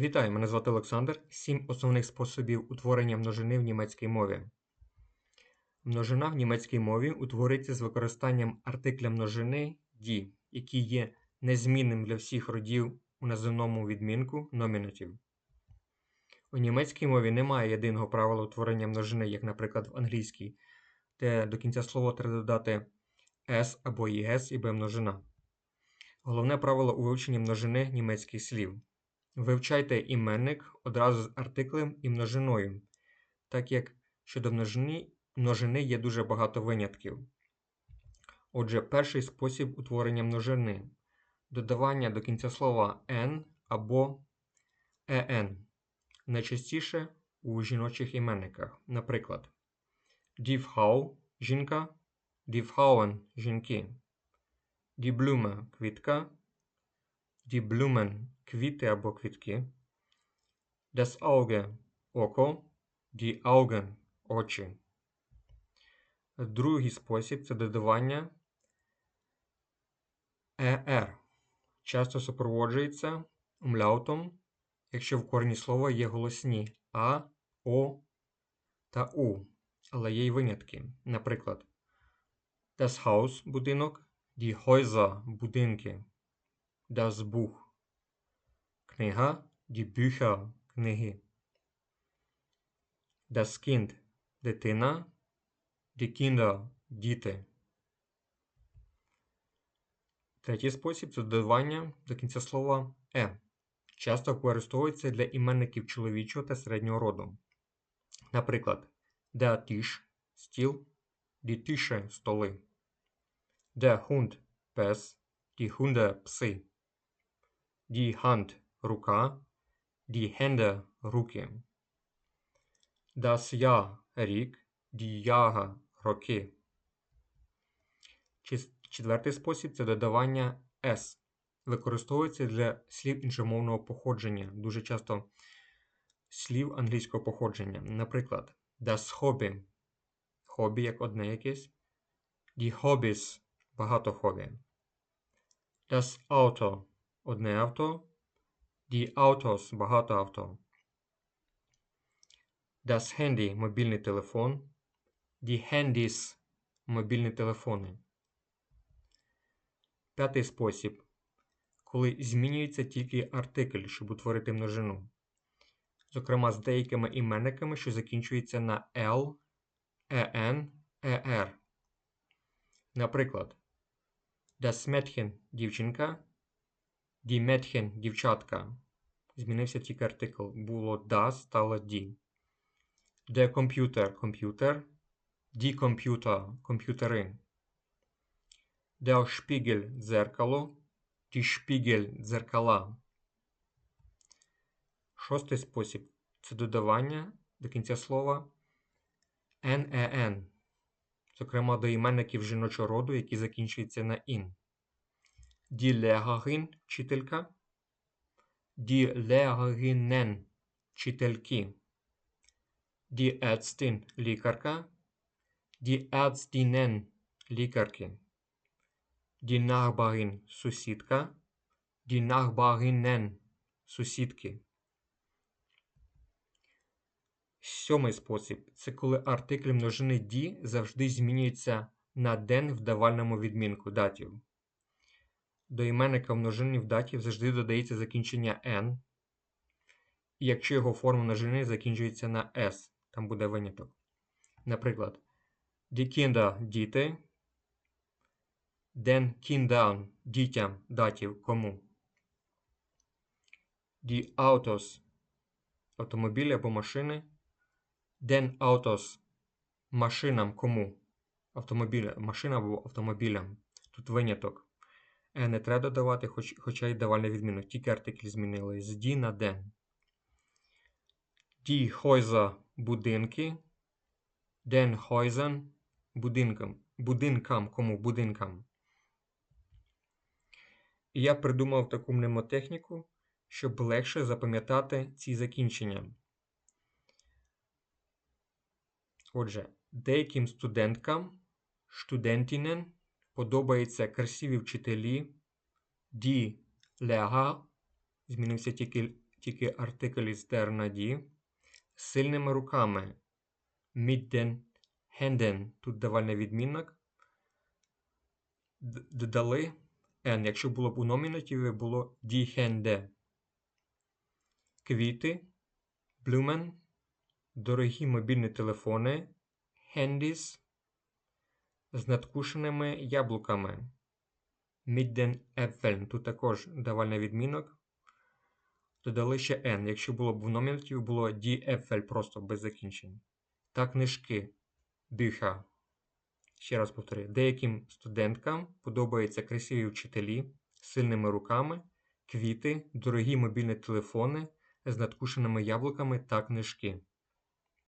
Вітаю, мене звати Олександр. Сім основних способів утворення множини в німецькій мові. Множина в німецькій мові утворюється з використанням артикля множини «die», який є незмінним для всіх родів у називному відмінку номінатив. У німецькій мові немає єдиного правила утворення множини, як, наприклад, в англійській, де до кінця слова треба додати s або «ес» і b множина. Головне правило у вивченні множини німецьких слів. Вивчайте іменник одразу з артиклем і множиною, так як щодо множини, множини є дуже багато винятків. Отже, перший спосіб утворення множини додавання до кінця слова n або en. Найчастіше у жіночих іменниках. Наприклад, die жінка, die жінки, die квітка, Blumen – квіти або квітки, das Auge – око, die Augen – очі. Другий спосіб це додавання er. Часто супроводжується умляутом, якщо в корні слова є голосні а, о та у, але є й винятки. Наприклад, das Haus – будинок, die Häuser – будинки, das Buch – книга, die Bücher – книги, das Kind – дитина, die Kinder – діти. Третій спосіб це додавання до кінця слова е. Часто використовується для іменників чоловічого та середнього роду. Наприклад, der Tisch – стіл, die Tische – столи, der Hund – пес, die Hunde – пси, die Hand – рука, die Hände – руки, das Jahr – рік, die Jahre – роки. Четвертий спосіб це додавання s. Використовується для слів іншомовного походження, дуже часто слів англійського походження. Наприклад, das Hobby – хобі як одне якесь, die Hobbys – багато хобі, das Auto – одне авто, die Autos – багато авто, das Handy – мобільний телефон, die Handys – мобільні телефони. П'ятий спосіб, коли змінюється тільки артикль, щоб утворити множину. Зокрема, з деякими іменниками, що закінчуються на L, EN, ER. Наприклад, Das Mädchen – дівчинка, Die Mädchen – дівчатка. Змінився тільки артикл. Було das, стало die. Der Computer – комп'ютер, Die Computer – комп'ютери. Der Spiegel – дзеркало, die Spiegel – дзеркала. Шостий спосіб це додавання до кінця слова NEN, зокрема до іменників жіночого роду, які закінчуються на ін. Die Lehrerin – вчителька, die Lehrerinnen – вчительки, die Ärztin – лікарка, die Ärztinnen – лікарки. Die Nachbarin – сусідка, die Nachbarinnen – сусідки. Сьомий спосіб це коли артикль множини die завжди змінюється на den в давальному відмінку датів. До іменника множини в датів завжди додається закінчення n, і якщо його форма множини закінчується на s, там буде виняток. Наприклад, die Kinder – діти, Den Kindern – дітям, датів, кому. Die Autos – автомобілі або машини. Den Autos – машинам, кому. Автомобіля, машина або автомобілям. Тут виняток. Е не треба додавати, хоч, хоча й давальне відмінок. Тільки артиклі змінили. З die на den. Die Häuser – будинки. Den Häusern – будинкам. Будинкам, кому, будинкам. І я придумав таку мнемотехніку, щоб легше запам'ятати ці закінчення. Отже, деяким студенткам, студентінен, подобаються красиві вчителі, ді Lehrer, змінився тільки тільки артикль із der на die. Сильними руками. Den Händen. Тут давальний відмінок. Д- Додали N. Якщо було б у номінативі, було die Hände. Квіти. Blumen. Дорогі мобільні телефони. Handys. З надкушеними яблуками. Den Тут також давальний відмінок. Додали ще N. Якщо було б в номінативі, було die Äpfel просто без закінчень. Та книжки. Bücher. Ще раз повторюю. Деяким студенткам подобаються красиві вчителі з сильними руками, квіти, дорогі мобільні телефони з надкушеними яблуками та книжки.